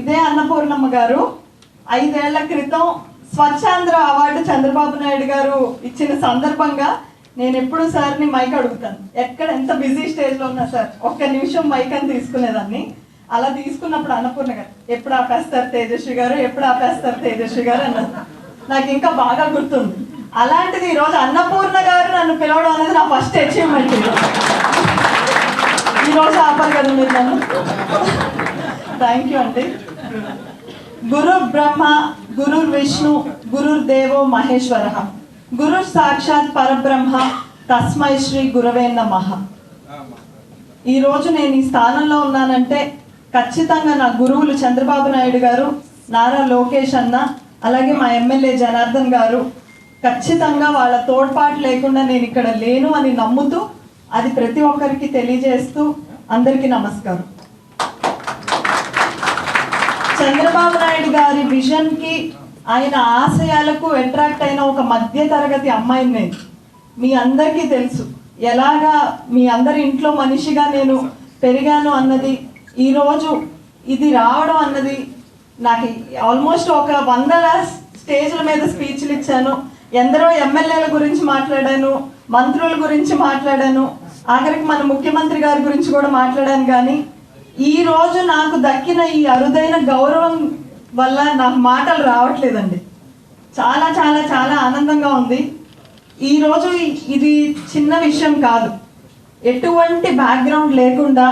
ఇదే అన్నపూర్ణమ్మ గారు. ఐదేళ్ళ క్రితం స్వచ్ఛాంధ్ర అవార్డు చంద్రబాబు నాయుడు గారు ఇచ్చిన సందర్భంగా నేను ఎప్పుడు సార్ని మైక్ అడుగుతాను. ఎక్కడ ఎంత బిజీ స్టేజ్లో ఉన్నా సార్ ఒక్క నిమిషం మైక్ అని తీసుకునేదాన్ని. అలా తీసుకున్నప్పుడు అన్నపూర్ణ గారు ఎప్పుడు ఆపేస్తారు తేజస్వి గారు? ఎప్పుడు ఆపేస్తారు తేజస్వి గారు? అన్నారు. నాకు ఇంకా బాగా గుర్తుంది. అలాంటిది ఈరోజు అన్నపూర్ణ గారు నన్ను పిలవడం అనేది నా ఫస్ట్ అచీవ్మెంట్ ఈరోజు ఆపారు కదా మీరు నన్ను? థ్యాంక్ యూ అండి. గురు బ్రహ్మ గురు విష్ణు గురు దేవో మహేశ్వర. గురు సాక్షాత్ పరబ్రహ్మ తస్మై శ్రీ గురవే నమ. ఈ రోజు నేను ఈ స్థానంలో ఉన్నానంటే ఖచ్చితంగా నా గురువులు చంద్రబాబు నాయుడు గారు నారా లోకేష్ అన్న అలాగే మా ఎమ్మెల్యే జనార్దన్ గారు ఖచ్చితంగా వాళ్ళ తోడ్పాటు లేకుండా నేను ఇక్కడ లేను అని నమ్ముతూ అది ప్రతి ఒక్కరికి తెలియజేస్తూ అందరికీ నమస్కారం. చంద్రబాబు నాయుడు గారి విజన్కి ఆయన ఆశయాలకు అట్రాక్ట్ అయిన ఒక మధ్య తరగతి అమ్మాయిని నేను. మీ అందరికీ తెలుసు. ఎలాగా మీ అందరి ఇంట్లో మనిషిగా నేను పెరిగాను అన్నది ఈరోజు ఇది రావడం అన్నది నాకు ఆల్మోస్ట్ ఒక వందల స్టేజ్ల మీద స్పీచ్లు ఇచ్చాను. ఎందరో ఎమ్మెల్యేల గురించి మాట్లాడాను మంత్రుల గురించి మాట్లాడాను. ఆఖరికి మన ముఖ్యమంత్రి గారి గురించి కూడా మాట్లాడాను కానీ ఈ రోజు నాకు దక్కిన ఈ అరుదైన గౌరవం వల్ల నాకు మాటలు రావట్లేదండి. చాలా చాలా చాలా ఆనందంగా ఉంది. ఈరోజు ఇది చిన్న విషయం కాదు. ఎటువంటి బ్యాక్గ్రౌండ్ లేకుండా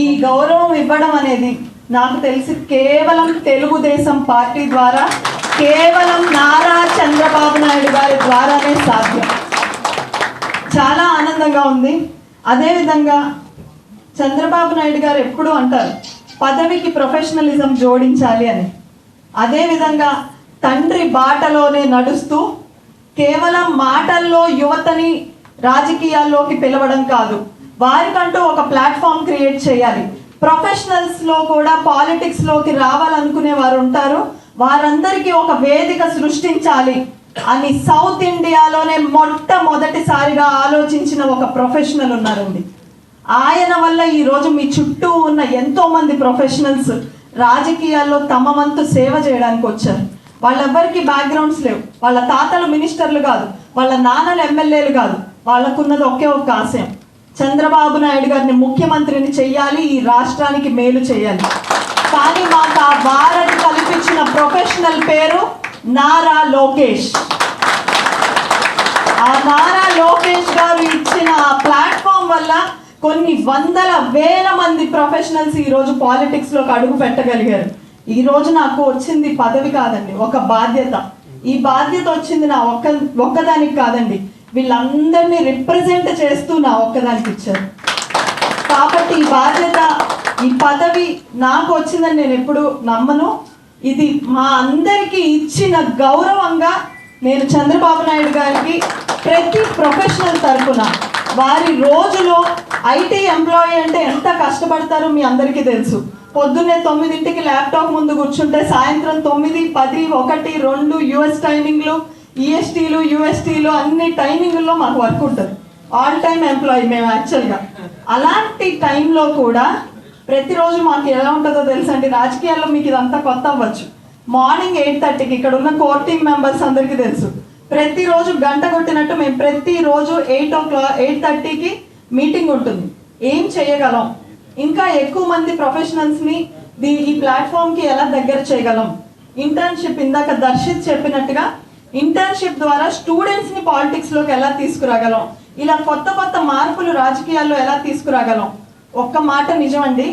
ఈ గౌరవం ఇవ్వడం అనేది నాకు తెలిసి కేవలం తెలుగుదేశం పార్టీ ద్వారా కేవలం నారా చంద్రబాబు నాయుడు గారి ద్వారానే సాధ్యం. చాలా ఆనందంగా ఉంది. అదేవిధంగా చంద్రబాబు నాయుడు గారు ఎప్పుడూ అంటారు పదవికి ప్రొఫెషనలిజం జోడించాలి అని. అదేవిధంగా తండ్రి బాటలోనే నడుస్తూ కేవలం మాటల్లో యువతని రాజకీయాల్లోకి పిలవడం కాదు వారికంటూ ఒక ప్లాట్ఫామ్ క్రియేట్ చేయాలి. ప్రొఫెషనల్స్లో కూడా పాలిటిక్స్లోకి రావాలనుకునే వారు ఉంటారు వారందరికీ ఒక వేదిక సృష్టించాలి అని సౌత్ ఇండియాలోనే మొట్టమొదటిసారిగా ఆలోచించిన ఒక ప్రొఫెషనల్ ఉన్నారండి. ఆయన వల్ల ఈ రోజు మీ చుట్టూ ఉన్న ఎంతో మంది ప్రొఫెషనల్స్ రాజకీయాల్లో తమ వంతు సేవ చేయడానికి వచ్చారు. వాళ్ళెవ్వరికి బ్యాక్గ్రౌండ్స్ లేవు. వాళ్ళ తాతలు మినిస్టర్లు కాదు. వాళ్ళ నాన్నలు ఎమ్మెల్యేలు కాదు. వాళ్ళకున్నది ఒకే ఒక్క ఆశయం. చంద్రబాబు నాయుడు గారిని ముఖ్యమంత్రిని చేయాలి ఈ రాష్ట్రానికి మేలు చేయాలి. కానీ మాకు ఆ భారత్ కల్పించిన ప్రొఫెషనల్ పేరు నారా లోకేష్. ఆ నారా లోకేష్ గారు ఇచ్చిన ఆ ప్లాట్ఫామ్ వల్ల కొన్ని వందల వేల మంది ప్రొఫెషనల్స్ ఈరోజు పాలిటిక్స్లోకి అడుగు పెట్టగలిగారు. ఈరోజు నాకు వచ్చింది పదవి కాదండి ఒక బాధ్యత. ఈ బాధ్యత వచ్చింది నా ఒక్క ఒక్కదానికి కాదండి. వీళ్ళందరినీ రిప్రజెంట్ చేస్తూ నా ఒక్కదానికి ఇచ్చారు. కాబట్టి ఈ బాధ్యత ఈ పదవి నాకు వచ్చిందని నేను ఎప్పుడు నమ్మను. ఇది మా అందరికీ ఇచ్చిన గౌరవంగా నేను చంద్రబాబు నాయుడు గారికి ప్రతి ప్రొఫెషనల్ తరఫున వారి రోజులో ఐటీ ఎంప్లాయీ అంటే ఎంత కష్టపడతారో మీ అందరికీ తెలుసు. పొద్దున్నే తొమ్మిదింటికి ల్యాప్టాప్ ముందు కూర్చుంటే సాయంత్రం తొమ్మిది పది ఒకటి రెండు యుఎస్ టైమింగ్లు ఈఎస్టీలు యూఎస్టీలు అన్ని టైమింగ్లో మాకు వర్క్ ఉంటుంది. ఆల్ టైమ్ ఎంప్లాయీ మేము యాక్చువల్గా. అలాంటి టైంలో కూడా ప్రతిరోజు మాకు ఎలా ఉంటుందో తెలుసండి? రాజకీయాల్లో మీకు ఇదంతా కొత్త అవ్వచ్చు. మార్నింగ్ ఎయిట్ థర్టీకి ఇక్కడ ఉన్న కోర్ టీమ్ మెంబర్స్ అందరికీ తెలుసు. ప్రతిరోజు గంట కొట్టినట్టు మేము ప్రతిరోజు ఎయిట్ ఓ క్లాక్ ఎయిట్ థర్టీకి మీటింగ్ ఉంటుంది. ఏం చేయగలం? ఇంకా ఎక్కువ మంది ప్రొఫెషనల్స్ని దీ ఈ ప్లాట్ఫామ్కి ఎలా దగ్గర చేయగలం? ఇంటర్న్షిప్ ఇందాక దర్శిత్ చెప్పినట్టుగా ఇంటర్న్షిప్ ద్వారా స్టూడెంట్స్ని పాలిటిక్స్లోకి ఎలా తీసుకురాగలం? ఇలా కొత్త కొత్త మార్పులు రాజకీయాల్లో ఎలా తీసుకురాగలం? ఒక్క మాట నిజమండి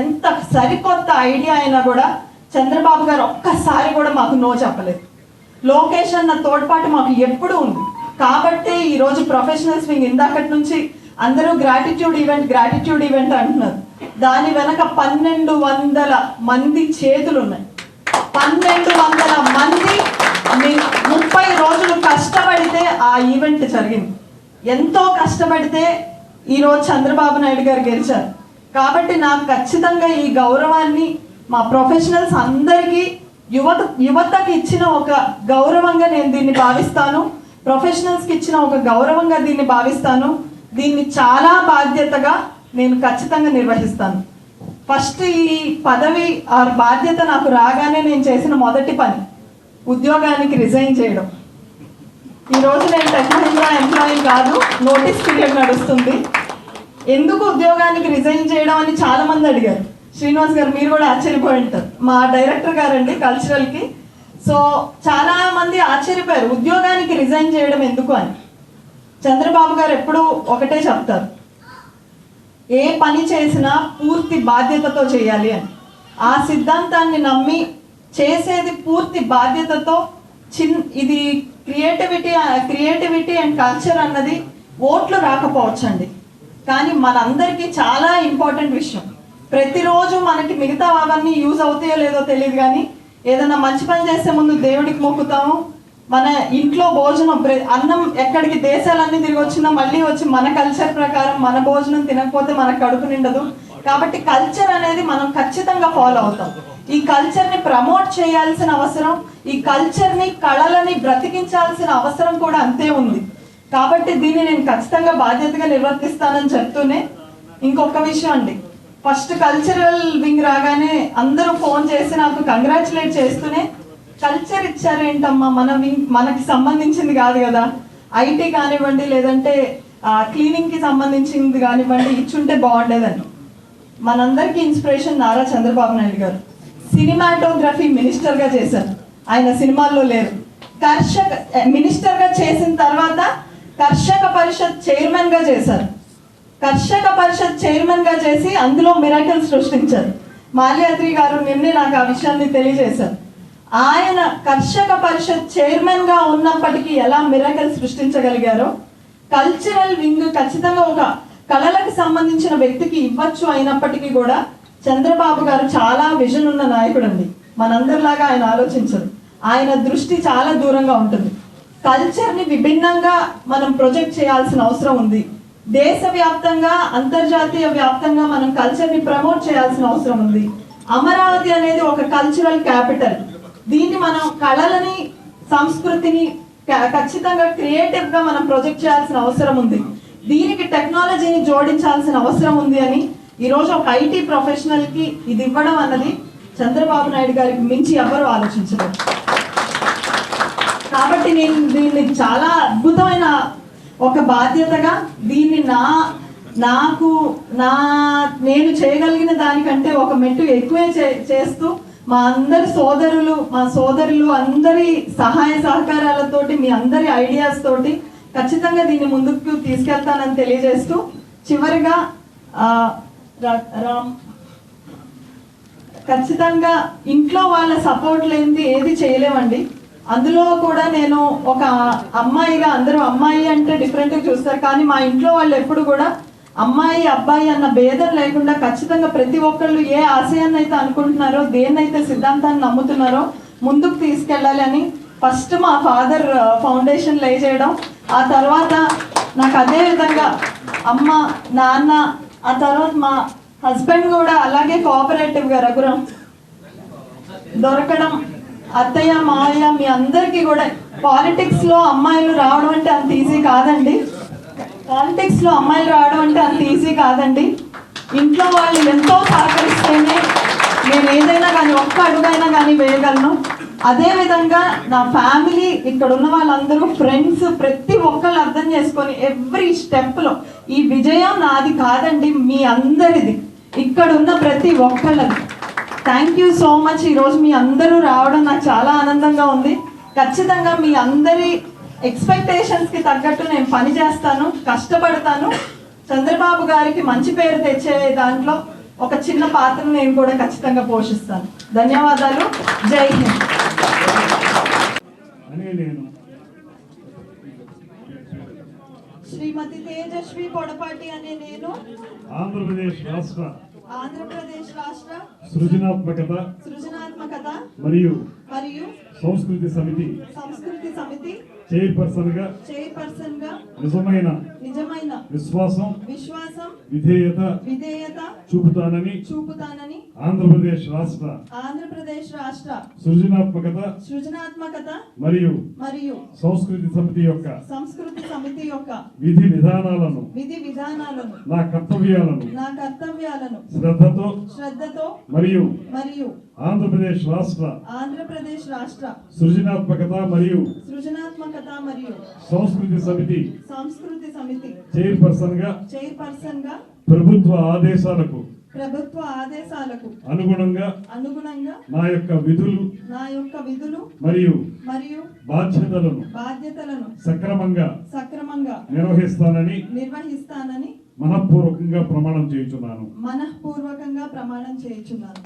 ఎంత సరికొత్త ఐడియా అయినా కూడా చంద్రబాబు గారు ఒక్కసారి కూడా మాకు నో చెప్పలేదు. లోకేష్ అన్న తోడ్పాటు మాకు ఎప్పుడు ఉంది. కాబట్టి ఈరోజు ప్రొఫెషనల్ ప్రొఫెషనల్స్ ఇందాకటి నుంచి అందరూ గ్రాటిట్యూడ్ ఈవెంట్ గ్రాటిట్యూడ్ ఈవెంట్ అంటున్నారు. దాని వెనక పన్నెండు వందల మంది చేతులు ఉన్నాయి పన్నెండు వందల మంది మీ- ముప్పై రోజులు కష్టపడితే ఆ ఈవెంట్ జరిగింది. ఎంతో కష్టపడితే ఈరోజు చంద్రబాబు నాయుడు గారు గెలిచారు. కాబట్టి నాకు ఖచ్చితంగా ఈ గౌరవాన్ని మా ప్రొఫెషనల్స్ అందరికీ యువత యువతకి ఇచ్చిన ఒక గౌరవంగా నేను దీన్ని భావిస్తాను. ప్రొఫెషనల్స్కి ఇచ్చిన ఒక గౌరవంగా దీన్ని భావిస్తాను. దీన్ని చాలా బాధ్యతగా నేను ఖచ్చితంగా నిర్వహిస్తాను. ఫస్ట్ ఈ పదవి ఆర్ బాధ్యత నాకు రాగానే నేను చేసిన మొదటి పని ఉద్యోగానికి రిజైన్ చేయడం. ఈ రోజు నేను టెక్ ఎంప్లాయీ కాదు నోటీస్ పీరియడ్ నడుస్తుంది. ఎందుకు ఉద్యోగానికి రిజైన్ చేయడం అని చాలా మంది అడిగారు. శ్రీనివాస్ గారు మీరు కూడా ఆశ్చర్యపోయి ఉంటారు. మా డైరెక్టర్ గారండి కల్చరల్కి సో చాలా మంది ఆశ్చర్యపోయారు. ఉద్యోగానికి రిజైన్ చేయడం ఎందుకు అని. చంద్రబాబు గారు ఎప్పుడూ ఒకటే చెప్తారు. ఏ పని చేసినా పూర్తి బాధ్యతతో చేయాలి అని. ఆ సిద్ధాంతాన్ని నమ్మి చేసేది పూర్తి బాధ్యతతో చిన్ ఇది క్రియేటివిటీ క్రియేటివిటీ అండ్ కల్చర్ అన్నది ఓట్లు రాకపోవచ్చండి. కానీ మనందరికీ చాలా ఇంపార్టెంట్ విషయం. ప్రతిరోజు మనకి మిగతా అవన్నీ యూజ్ అవుతాయో లేదో తెలియదు కానీ ఏదైనా మంచి పని చేసే ముందు దేవుడికి మొక్కుతాము. మన ఇంట్లో భోజనం ప్ర- అన్నం ఎక్కడికి దేశాలన్నీ తిరిగి వచ్చినా మళ్ళీ వచ్చి మన కల్చర్ ప్రకారం మన భోజనం తినకపోతే మన కడుపు నిండదు. కాబట్టి కల్చర్ అనేది మనం ఖచ్చితంగా ఫాలో అవుతాం. ఈ కల్చర్ని ప్రమోట్ చేయాల్సిన అవసరం ఈ కల్చర్ని కళలని బ్రతికించాల్సిన అవసరం కూడా అంతే ఉంది. కాబట్టి దీన్ని నేను ఖచ్చితంగా బాధ్యతగా నిర్వర్తిస్తానని చెప్తూనే ఇంకొక విషయం అండి. ఫస్ట్ కల్చరల్ వింగ్ రాగానే అందరూ ఫోన్ చేసి నాకు కంగ్రాచులేట్ చేస్తూనే కల్చర్ ఇచ్చారేంటమ్మా? మన వింగ్ మనకి సంబంధించింది కాదు కదా. ఐటీ కానివ్వండి లేదంటే క్లీనింగ్కి సంబంధించింది కానివ్వండి ఇచ్చుంటే బాగుండేదని. మనందరికీ ఇన్స్పిరేషన్ నారా చంద్రబాబు నాయుడు గారు. సినిమాటోగ్రఫీ మినిస్టర్గా చేశారు. ఆయన సినిమాల్లో లేరు. కర్షక మినిస్టర్గా చేసిన తర్వాత కర్షక పరిషత్ చైర్మన్గా చేశారు. కర్షక పరిషత్ చైర్మన్గా చేసి అందులో మిరాకిల్ సృష్టించారు. మాల్యాద్రి గారు నిన్నే నాకు ఆ విషయాన్ని తెలియజేశారు. ఆయన కర్షక పరిషత్ చైర్మన్గా ఉన్నప్పటికీ ఎలా మిరాకిల్ సృష్టించగలిగారో కల్చరల్ వింగ్ ఖచ్చితంగా ఒక కళలకు సంబంధించిన వ్యక్తికి ఇవ్వచ్చు అయినప్పటికీ కూడా చంద్రబాబు గారు చాలా విజన్ ఉన్న నాయకుడు అండి మనందరిలాగా ఆయన ఆలోచించరు. ఆయన దృష్టి చాలా దూరంగా ఉంటుంది. కల్చర్ని విభిన్నంగా మనం ప్రొజెక్ట్ చేయాల్సిన అవసరం ఉంది. దేశవ్యాప్తంగా అంతర్జాతీయ వ్యాప్తంగా మనం కల్చర్ని ప్రమోట్ చేయాల్సిన అవసరం ఉంది. అమరావతి అనేది ఒక కల్చరల్ క్యాపిటల్ దీన్ని మనం కళలని సంస్కృతిని ఖచ్చితంగా క్రియేటివ్గా మనం ప్రొజెక్ట్ చేయాల్సిన అవసరం ఉంది. దీనికి టెక్నాలజీని జోడించాల్సిన అవసరం ఉంది అని ఈ రోజు ఒక ఐటీ ప్రొఫెషనల్కి ఇది ఇవ్వడం అన్నది చంద్రబాబు నాయుడు గారికి మించి ఎవరు ఆలోచించరు. కాబట్టి నేను దీన్ని చాలా అద్భుతమైన ఒక బాధ్యతగా దీన్ని నా నాకు నా నేను చేయగలిగిన దానికంటే ఒక మెట్టు ఎక్కువే చే- చేస్తూ మా అందరి సోదరులు మా సోదరులు అందరి సహాయ సహకారాలతోటి మీ అందరి ఐడియాస్ తోటి ఖచ్చితంగా దీన్ని ముందుకు తీసుకెళ్తానని తెలియజేస్తూ చివరిగా రా- రామ్ ఖచ్చితంగా ఇంట్లో వాళ్ళ సపోర్ట్ లేనిది ఏది చేయలేమండి. అందులో కూడా నేను ఒక అమ్మాయిగా అందరూ అమ్మాయి అంటే డిఫరెంట్గా చూస్తారు. కానీ మా ఇంట్లో వాళ్ళు ఎప్పుడు కూడా అమ్మాయి అబ్బాయి అన్న భేదం లేకుండా ఖచ్చితంగా ప్రతి ఒక్కళ్ళు ఏ ఆశయాన్ని అయితే అనుకుంటున్నారో దేన్నైతే సిద్ధాంతాన్ని నమ్ముతున్నారో ముందుకు తీసుకెళ్ళాలి అని ఫస్ట్ మా ఫాదర్ ఫౌండేషన్ లే చేయడం. ఆ తర్వాత నాకు అదే విధంగా అమ్మ నాన్న ఆ తర్వాత మా హస్బెండ్ కూడా అలాగే కోఆపరేటివ్గా రఘురాం దొరకడం అత్తయ్య మావయ్య మీ అందరికీ కూడా పాలిటిక్స్లో అమ్మాయిలు రావడం అంటే అంత ఈజీ కాదండి. పాలిటిక్స్లో అమ్మాయిలు రావడం అంటే అంత ఈజీ కాదండి. ఇంట్లో వాళ్ళు ఎంతో సహకరిస్తేనే నేను ఏదైనా కానీ ఒక్క అడుగైనా కానీ వేయగలను. అదే విధంగా నా ఫ్యామిలీ ఇక్కడ ఉన్న వాళ్ళందరూ ఫ్రెండ్స్ ప్రతి ఒక్కళ్ళు అర్థం చేసుకొని ఎవ్రీ స్టెప్లో ఈ విజయం నాది కాదండి మీ అందరిది. ఇక్కడ ఉన్న ప్రతి ఒక్కళ్ళది. థ్యాంక్ యూ సో మచ్ ఈరోజు మీ అందరూ రావడం నాకు చాలా ఆనందంగా ఉంది. ఖచ్చితంగా మీ అందరి ఎక్స్పెక్టేషన్స్కి తగ్గట్టు నేను పని చేస్తాను కష్టపడతాను. చంద్రబాబు గారికి మంచి పేరు తెచ్చే దాంట్లో ఒక చిన్న పాత్ర నేను కూడా ఖచ్చితంగా పోషిస్తాను. ధన్యవాదాలు. జై హింద్. అనే నేను శ్రీమతి తేజస్వి పొడపాటి అనే నేను ఆంధ్రప్రదేశ్ రాష్ట్ర ఆంధ్రప్రదేశ్ రాష్ట్ర సృజనాత్మకత సృజనాత్మకత మరియు మరియు సంస్కృతి సమితి సంస్కృతి సమితి చైర్పర్సన్గా చైర్పర్సన్గా నిజమైన నిజమైన విశ్వాసం విశ్వాసం విధేయత విధేయత చూపుతానని చూపుతానని ఆంధ్రప్రదేశ్ రాష్ట్ర ఆంధ్రప్రదేశ్ రాష్ట్ర సృజనాత్మకత సృజనాత్మకత మరియు మరియు సంస్కృతి సమితి యొక్క సంస్కృతి సమితి యొక్క విధి విధానాలను విధి విధానాలను నా కర్తవ్యాలను నా కర్తవ్యాలను శ్రద్ధతో శ్రద్ధతో మరియు మరియు ఆంధ్రప్రదేశ్ రాష్ట్ర ఆంధ్రప్రదేశ్ రాష్ట్ర సృజనాత్మకత మరియు సృజనాత్మకత మరియు సంస్కృతి సమితి సంస్కృతి సమితి చైర్పర్సన్గా చైర్పర్సన్గా ప్రభుత్వ ఆదేశాలకు ప్రభుత్వ ఆదేశాలకు అనుగుణంగా అనుగుణంగా నా యొక్క విధులు నా యొక్క విధులు మరియు మరియు బాధ్యతలను బాధ్యతలను సక్రమంగా సక్రమంగా నిర్వహిస్తానని నిర్వహిస్తానని మనఃపూర్వకంగా ప్రమాణం చేయుచున్నాను. మనఃపూర్వకంగా ప్రమాణం చేయుచున్నాను.